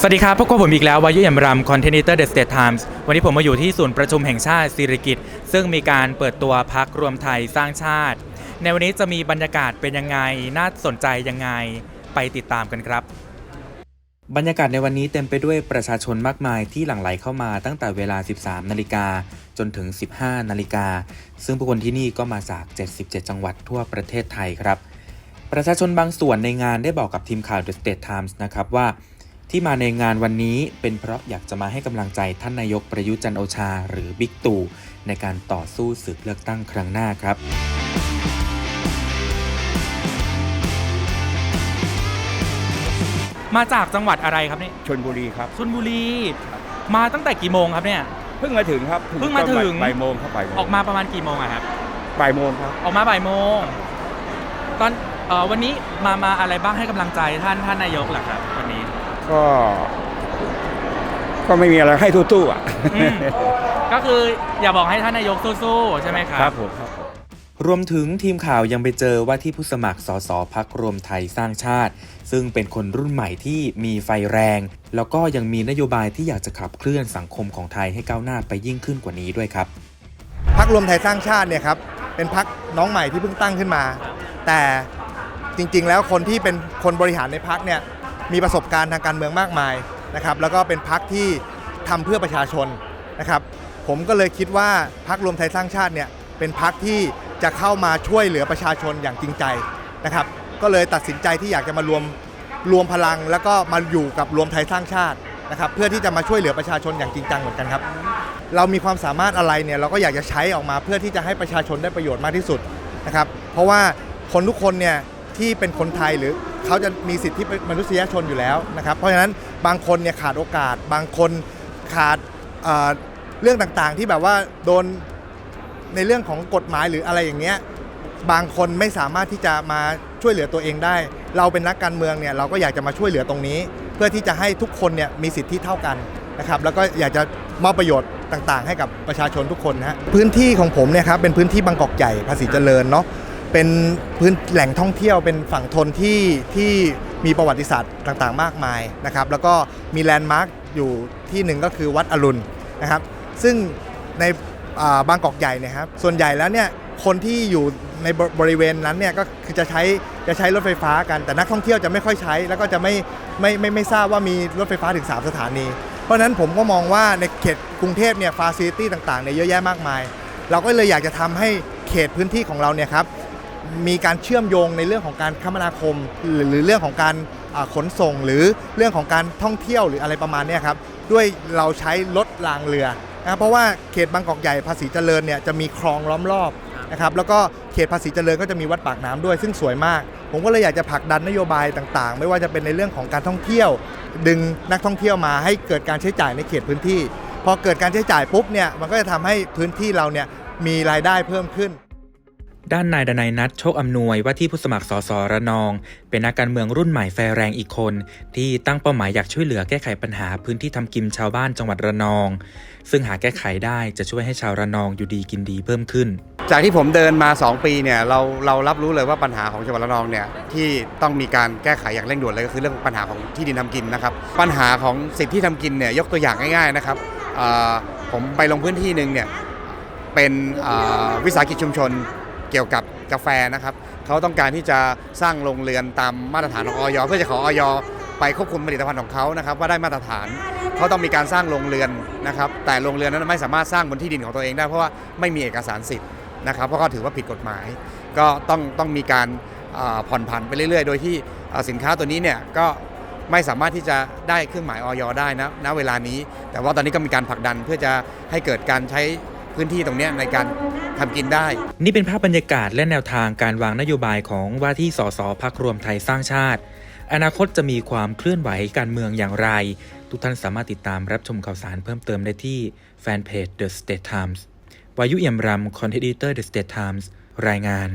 สวัสดีครับ พบกับผมอีกแล้ววายุยมรำคอนเทนเตอร์เดอะสเตทไทมส์วันนี้ผมมาอยู่ที่ศูนย์ประชุมแห่งชาติสิริกิตซึ่งมีการเปิดตัวพักรวมไทยสร้างชาติ ในวันนี้จะมีบรรยากาศเป็นยังไง น่าสนใจยังไง ไปติดตามกันครับ บรรยากาศในวันนี้เต็มไปด้วยประชาชนมากมายที่หลั่งไหลเข้ามาตั้งแต่เวลา 13 นาฬิกาจนถึง 15 นาฬิกา ซึ่งผู้คนที่นี่ก็มาจาก 77 จังหวัดทั่วประเทศไทยครับ ประชาชนบางส่วนในงานได้บอกกับทีมข่าว The State Times นะครับว่า ที่มาในงานวันนี้เป็นเพราะอยากจะมาให้กำลังใจท่านนายกประยุทธ์จันทร์โอชา หรือบิ๊กตู่ในการต่อสู้ศึกเลือกตั้งครั้งหน้าครับมาจากจังหวัดอะไรครับเนี่ยชนบุรีครับชลบุรี มาตั้งแต่กี่โมงครับเนี่ย เพิ่งมาถึงครับเพิ่งมาถึง บ่ายโมงครับบ่ายโมงออกมาประมาณกี่โมงอะครับบ่ายโมงครับ ออกมาบ่ายโมง ตอนเอ่อวันนี้มามาอะไรบ้างให้กำลังใจท่านท่านนายกเหรอครับวันนี้ ก็ ก็ไม่มีอะไรให้ตู้ๆอะอืมก็คืออย่าบอกให้ท่านนายกสู้ๆใช่ไหมครับ ครับผมครับผม รวมถึงทีมข่าวยังไปเจอว่าที่ผู้สมัครสสพักรวมไทยสร้างชาติ ซึ่งเป็นคนรุ่นใหม่ที่มีไฟแรง แล้วก็ยังมีนโยบายที่อยากจะขับเคลื่อนสังคมของไทยให้ก้าวหน้าไปยิ่งขึ้นกว่านี้ด้วยครับ พักรวมไทยสร้างชาติเนี่ยครับเป็นพักน้องใหม่ที่เพิ่งตั้งขึ้นมา แต่จริงๆ แล้วคนที่เป็นคนบริหารในพักเนี่ย มีประสบการณ์ทางการเมืองมากมายนะครับแล้วก็เป็นพักที่ทำเพื่อประชาชนนะครับผมก็เลยคิดว่าพักรวมไทยสร้างชาติเนี่ยเป็นพักที่จะเข้ามาช่วยเหลือประชาชนอย่างจริงใจนะครับก็เลยตัดสินใจที่อยากจะมารวมรวมพลัง แล้วก็มาอยู่กับรวมไทยสร้างชาตินะครับเพื่อที่จะมาช่วยเหลือประชาชนอย่างจริงจังเหมือนกันครับเรามีความสามารถอะไรเนี่ยเราก็อยากจะใช้ออกมาเพื่อที่จะให้ประชาชนได้ประโยชน์มากที่สุดนะครับเพราะว่าคนทุกคนเนี่ย ที่เป็นคนไทยหรือเขาจะมีสิทธิมนุษยชนอยู่แล้วนะครับเพราะฉะนั้นบางคนเนี่ยขาดโอกาส บางคนขาดเอ่อเรื่องต่างๆ ที่แบบว่าโดนในเรื่องของกฎหมายหรืออะไรอย่างเงี้ยบางคนไม่สามารถที่จะมาช่วยเหลือตัวเองได้ เราเป็นนักการเมืองเนี่ยเราก็อยากจะมาช่วยเหลือตรงนี้ เพื่อที่จะให้ทุกคนเนี่ยมีสิทธิเท่ากันนะครับแล้วก็อยากจะมอบประโยชน์ต่างๆ ให้กับประชาชนทุกคนนะฮะพื้นที่ของผมเนี่ยครับเป็นพื้นที่บางกอกใหญ่ภาษีเจริญเนาะ เป็นพื้นแหล่งท่องเที่ยวเป็นฝั่งทนที่ที่มีประวัติศาสตร์ต่างๆ มากมายนะครับแล้วก็มีแลนด์มาร์คอยู่ที่หนึ่งก็คือวัดอรุณนะครับซึ่งในาบางกอกใหญ่เนะครับส่วนใหญ่แล้วเนี่ยคนที่อยู่ในบบริเวณนั้นเนี่ยก็คือจะใช้จะใช้รถไฟฟ้ากันแต่นักท่องเที่ยวจะไม่ค่อยใช้ แล้วก็จะไม่ไม่ไม่ไม่ทราบว่ามีรถไฟฟ้าถึง 3 สถานี เพราะนั้นผมก็มองว่าในเขตกรุงเทพเนี่ยฟาซิลิตี้ต่างๆเนี่ยเยอะแยะมากมาย เราก็เลยอยากจะทำให้เขตพื้นที่ของเราเนี่ยครับ มีการเชื่อมโยงในเรื่องของการคมนาคม หรือเรื่องของการขนส่ง หรือเรื่องของการท่องเที่ยวหรืออะไรประมาณนี้ครับด้วยเราใช้รถรางเรือนะครับเพราะว่าเขตบางกอกใหญ่ภาษีเจริญเนี่ยจะมีคลองล้อมรอบนะครับแล้วก็เขตภาษีเจริญก็จะมีวัดปากน้ำด้วย ซึ่งสวยมาก ผมก็เลยอยากจะผลักดันนโยบายต่างๆ ไม่ว่าจะเป็นในเรื่องของการท่องเที่ยว ดึงนักท่องเที่ยวมาให้เกิดการใช้จ่ายในเขตพื้นที่ พอเกิดการใช้จ่ายปุ๊บเนี่ยมันก็จะทำให้พื้นที่เราเนี่ยมีรายได้เพิ่มขึ้น ด้านนายดนัยนัทโชคอำนวยว่าที่ผู้สมัครสสระนอง เป็นนักการเมืองรุ่นใหม่ไฟแรงอีกคน ที่ตั้งเป้าหมายอยากช่วยเหลือแก้ไขปัญหาพื้นที่ทำกินชาวบ้านจังหวัดระนอง ซึ่งหากแก้ไขได้จะช่วยให้ชาวระนองอยู่ดีกินดีเพิ่มขึ้น จากที่ผมเดินมา 2 ปีเนี่ยเราเรารับรู้เลยว่าปัญหาของจังหวัดระนองเนี่ยที่ต้องมีการแก้ไขอย่างเร่งด่วนเลยก็คือเรื่องปัญหาของที่ดินทำกินนะครับปัญหาของสิทธิที่ทำกินเนี่ยยกตัวอย่างง่ายๆนะครับผมไปลงพื้นที่หนึ่งเนี่ยเป็นวิสาหกิจชุมชน เกี่ยวกับกาแฟนะครับเขาต้องการที่จะสร้างโรงเรือนตามมาตรฐานของออยเพื่อจะขอออยไปควบคุมผลิตภัณฑ์ของเขานะครับว่าได้มาตรฐานเขาต้องมีการสร้างโรงเรือนนะครับแต่โรงเรือนนั้นไม่สามารถสร้างบนที่ดินของตัวเองได้เพราะว่าไม่มีเอกสารสิทธิ์นะครับเพราะก็ถือว่าผิดกฎหมาย ก็ต้องต้องมีการผ่อนผันไปเรื่อยๆ โดยที่สินค้าตัวนี้เนี่ยก็ไม่สามารถที่จะได้เครื่องหมายออยได้นะณเวลานี้ แต่ว่าตอนนี้ก็มีการผลักดันเพื่อจะให้เกิดการใช้พื้นที่ตรงนี้ในการ ทำกินได้ นี่เป็นภาพบรรยากาศและแนวทางการวางนโยบายของว่าที่สสพักรวมไทยสร้างชาติ อนาคตจะมีความเคลื่อนไหวการเมืองอย่างไร ทุกท่านสามารถติดตามรับชมข่าวสารเพิ่มเติมได้ที่แฟนเพจ The State Times วายุเอี่ยมรำคอนเทนต์เตอร์ The State Times รายงาน